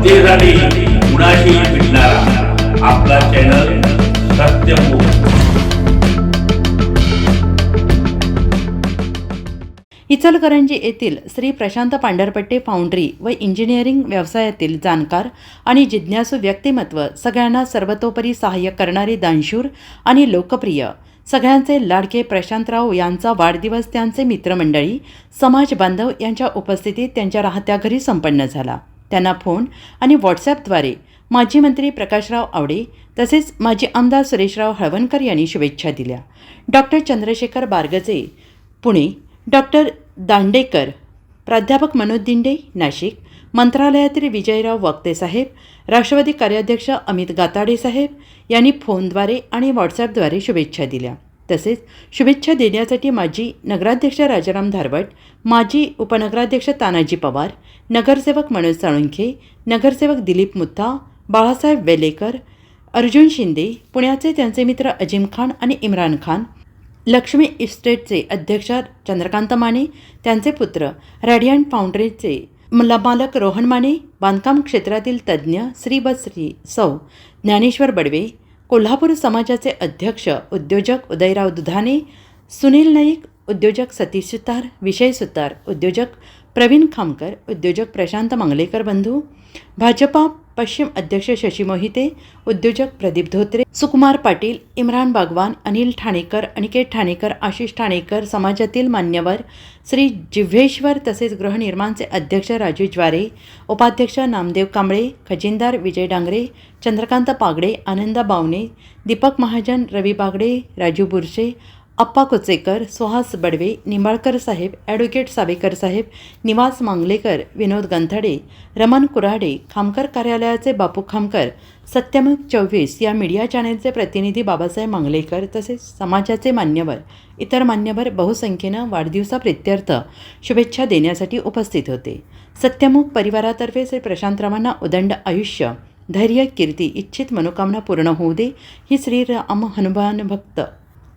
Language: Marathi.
जनतेसाठी कुणाशी भेटणारा आपला चॅनल सत्यमुख इचलकरंजी येथील श्री प्रशांत पांढरपट्टे फाउंड्री व इंजिनिअरिंग व्यवसायातील जाणकार आणि जिज्ञासू व्यक्तिमत्व सगळ्यांना सर्वतोपरी सहाय्य करणारे दानशूर आणि लोकप्रिय सगळ्यांचे लाडके प्रशांतराव यांचा वाढदिवस त्यांचे मित्रमंडळी समाज बांधव यांच्या उपस्थितीत त्यांच्या राहत्या घरी संपन्न झाला. त्यांना फोन आणि व्हॉट्सॲपद्वारे माजी मंत्री प्रकाशराव आवडे तसेच माजी आमदार सुरेशराव हळवणकर यांनी शुभेच्छा दिल्या. डॉक्टर चंद्रशेखर बारगजे पुणे. डॉक्टर दांडेकर प्राध्यापक मनोज दिंडे नाशिक. मंत्रालयातील विजयराव वक्ते साहेब राष्ट्रवादी कार्याध्यक्ष अमित गाताडे साहेब यांनी फोनद्वारे आणि व्हॉट्सॲपद्वारे शुभेच्छा दिल्या. तसेच शुभेच्छा देण्यासाठी माजी नगराध्यक्ष राजाराम धारवट माजी उपनगराध्यक्ष तानाजी पवार नगरसेवक मनोज साळुंखे नगरसेवक दिलीप मुत्ता बाळासाहेब वेलेकर अर्जुन शिंदे पुण्याचे त्यांचे मित्र अजिम खान आणि इम्रान खान लक्ष्मी इस्टेटचे अध्यक्ष चंद्रकांत माने त्यांचे पुत्र रॅडियंट फाउंड्रीचे मला मालक रोहन माने बांधकाम क्षेत्रातील तज्ज्ञ श्री बश्री सौ ज्ञानेश्वर बडवे कोल्हापूर समाजाचे अध्यक्ष उद्योजक उदयराव दुधाने सुनील नाईक उद्योजक सतीश सुतार विषय सुतार उद्योजक प्रवीण खामकर उद्योजक प्रशांत मंगलेकर बंधू भाजपा पश्चिम अध्यक्ष शशी मोहिते उद्योजक प्रदीप धोत्रे सुकुमार पाटील इम्रान बागवान अनिल ठाणेकर अनिकेत ठाणेकर आशिष ठाणेकर समाजातील मान्यवर श्री जिव्हेश्वर तसेच गृहनिर्माणचे अध्यक्ष राजू ज्वारे उपाध्यक्ष नामदेव कांबळे खजिनदार विजय डांगरे चंद्रकांत पागडे आनंदा बावणे दीपक महाजन रवी बागडे राजू बुरशे अप्पा कुचेकर सुहास बडवे निंबाळकर साहेब ॲडव्होकेट सावेकर साहेब निवास मांगलेकर विनोद गंथडे रमण कुऱ्हाडे खामकर कार्यालयाचे बापू खामकर सत्यमुख चोवीस या मीडिया चॅनेलचे प्रतिनिधी बाबासाहेब मांगलेकर तसेच समाजाचे मान्यवर इतर मान्यवर बहुसंख्येनं वाढदिवसाप्रित्यर्थ शुभेच्छा देण्यासाठी उपस्थित होते. सत्यमुख परिवारातर्फे श्री प्रशांतरावांना उदंड आयुष्य धैर्य कीर्ती इच्छित मनोकामना पूर्ण होऊ दे ही श्री राम हनुमान भक्त